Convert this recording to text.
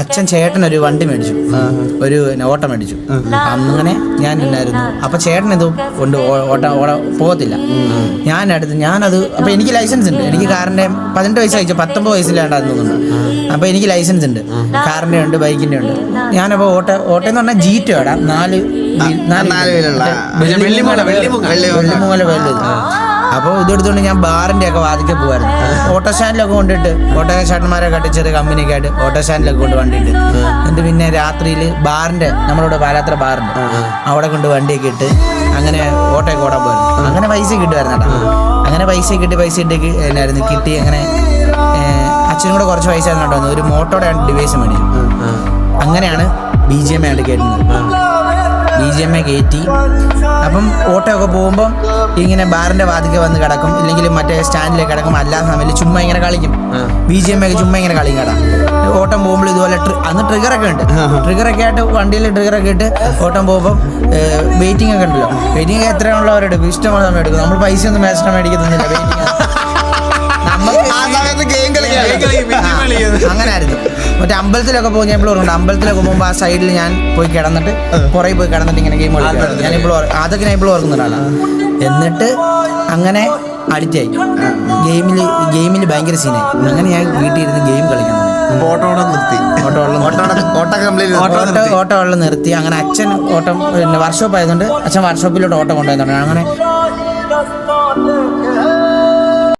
അച്ഛൻ ചേട്ടൻ ഒരു വണ്ടി മേടിച്ചു. ഒരു ഓട്ടം മേടിച്ചു. അങ്ങനെ ഞാൻ ഉണ്ടായിരുന്നു അപ്പൊ ചേട്ടൻ ഇത് കൊണ്ട് ഓട്ടം ഓട്ട ഓട പോകത്തില്ല. ഞാൻ അടുത്ത് ഞാനത് അപ്പൊ എനിക്ക് ലൈസൻസ് ഉണ്ട്. എനിക്ക് കാറിന്റെ പതിനെട്ട് വയസ്സ് അയച്ചു പത്തൊമ്പത് വയസ്സിലാണ്ടായിരുന്നു അപ്പൊ എനിക്ക് ലൈസൻസ് ഉണ്ട്. കാറിന്റെ ഉണ്ട് ബൈക്കിന്റെ ഉണ്ട്. ഞാനപ്പോ ഓട്ട ഓട്ടം എന്ന് പറഞ്ഞാൽ ജീറ്റ് വേടാം നാല് നാല് വീലുള്ള. വെള്ളിമൂങ്ങല വലുത് അപ്പോൾ ഇതെടുത്തോണ്ട് ഞാൻ ബാറിന്റെ ഒക്കെ വാതിക്കൽ പോവായിരുന്നു. ഓട്ടോ സ്റ്റാൻഡിലൊക്കെ കൊണ്ടിട്ട് ഓട്ടോ ചേട്ടന്മാരെ കട്ടി ചെറിയ ആയിട്ട് ഓട്ടോ സ്റ്റാൻഡിലൊക്കെ കൊണ്ട് വണ്ടിയിട്ട് എന്നിട്ട് പിന്നെ രാത്രിയിൽ ബാറിന്റെ നമ്മളിവിടെ പാലാത്ര ബാറുണ്ട് അവിടെ കൊണ്ട് വണ്ടിയൊക്കെ ഇട്ട് അങ്ങനെ ഓട്ടോയൊക്കെ ഓടാൻ പോയിരുന്നു അങ്ങനെ പൈസ കിട്ടുമായിരുന്നു കേട്ടോ. അങ്ങനെ പൈസ കിട്ടി പൈസ കിട്ടി എന്നായിരുന്നു കിട്ടി. അങ്ങനെ അച്ഛനും കൂടെ കുറച്ച് പൈസ കേട്ടോ ഒരു മോട്ടോടെ ഡിവൈസ് മേടിച്ചു. അങ്ങനെയാണ് ബി ജി എം ആയിട്ട് കേട്ടുന്നത് ബി ജി എം എ കയറ്റി അപ്പം ഓട്ടോ ഒക്കെ പോകുമ്പോൾ ഇങ്ങനെ ബാറിന്റെ വാതിക്കെ വന്ന് കിടക്കും. ഇല്ലെങ്കിൽ മറ്റേ സ്റ്റാൻഡിലേക്ക് കിടക്കും. അല്ലാത്ത സമയത്ത് ചുമ്മാ ഇങ്ങനെ കളിക്കും. ബി ജി എം എ ചുമ്മാ ഇങ്ങനെ കളിക്കും കേടാ ഓട്ടം പോകുമ്പോൾ ഇതുപോലെ അന്ന് ട്രിഗറൊക്കെ ഉണ്ട്. ട്രിഗറൊക്കെ ആയിട്ട് വണ്ടിയിൽ ട്രിഗറൊക്കെ ഇട്ട് ഓട്ടം പോകുമ്പോൾ വെയിറ്റിംഗ് ഒക്കെ ഉണ്ടല്ലോ. വെയിറ്റിംഗ് എത്രയുള്ളവരെടുക്കും ഇഷ്ടമുള്ള സമയം എടുക്കും. നമ്മൾ പൈസ ഒന്നും മേടിച്ചിട്ട് മേടിക്കുന്നില്ല കളിക്കാൻ അങ്ങനെ ആയിരുന്നു മറ്റേ അമ്പലത്തിലൊക്കെ പോകും ഞാൻ ഇപ്പോൾ ഓർമ്മയുണ്ട് അമ്പലത്തിലൊക്കെ പോകുമ്പോൾ ആ സൈഡിൽ ഞാൻ പോയി കിടന്നിട്ട് പുറകെ പോയി കിടന്നിട്ട് ഇങ്ങനെ ഗെയിം കളിക്കും ഞാൻ ഇപ്പോൾ അതൊക്കെ ഞാൻ ഇപ്പോൾ ഓർക്കുന്ന ഒരാളാണ് എന്നിട്ട് അങ്ങനെ അഡിക്റ്റായി ഗെയിമിൽ ഗെയിമിൽ ഭയങ്കര സീനായി അങ്ങനെ ഞാൻ വീട്ടിൽ ഇരുന്ന് ഗെയിം കളിക്കാൻ ഓട്ടോ നിർത്തി. ഓട്ടോ നിർത്തി. അങ്ങനെ അച്ഛൻ ഓട്ടം പിന്നെ വർക്ക്ഷോപ്പ് ആയതുകൊണ്ട് അച്ഛൻ വർക്ക്ഷോപ്പിലോട്ട് ഓട്ടം കൊണ്ടുപോയി അങ്ങനെ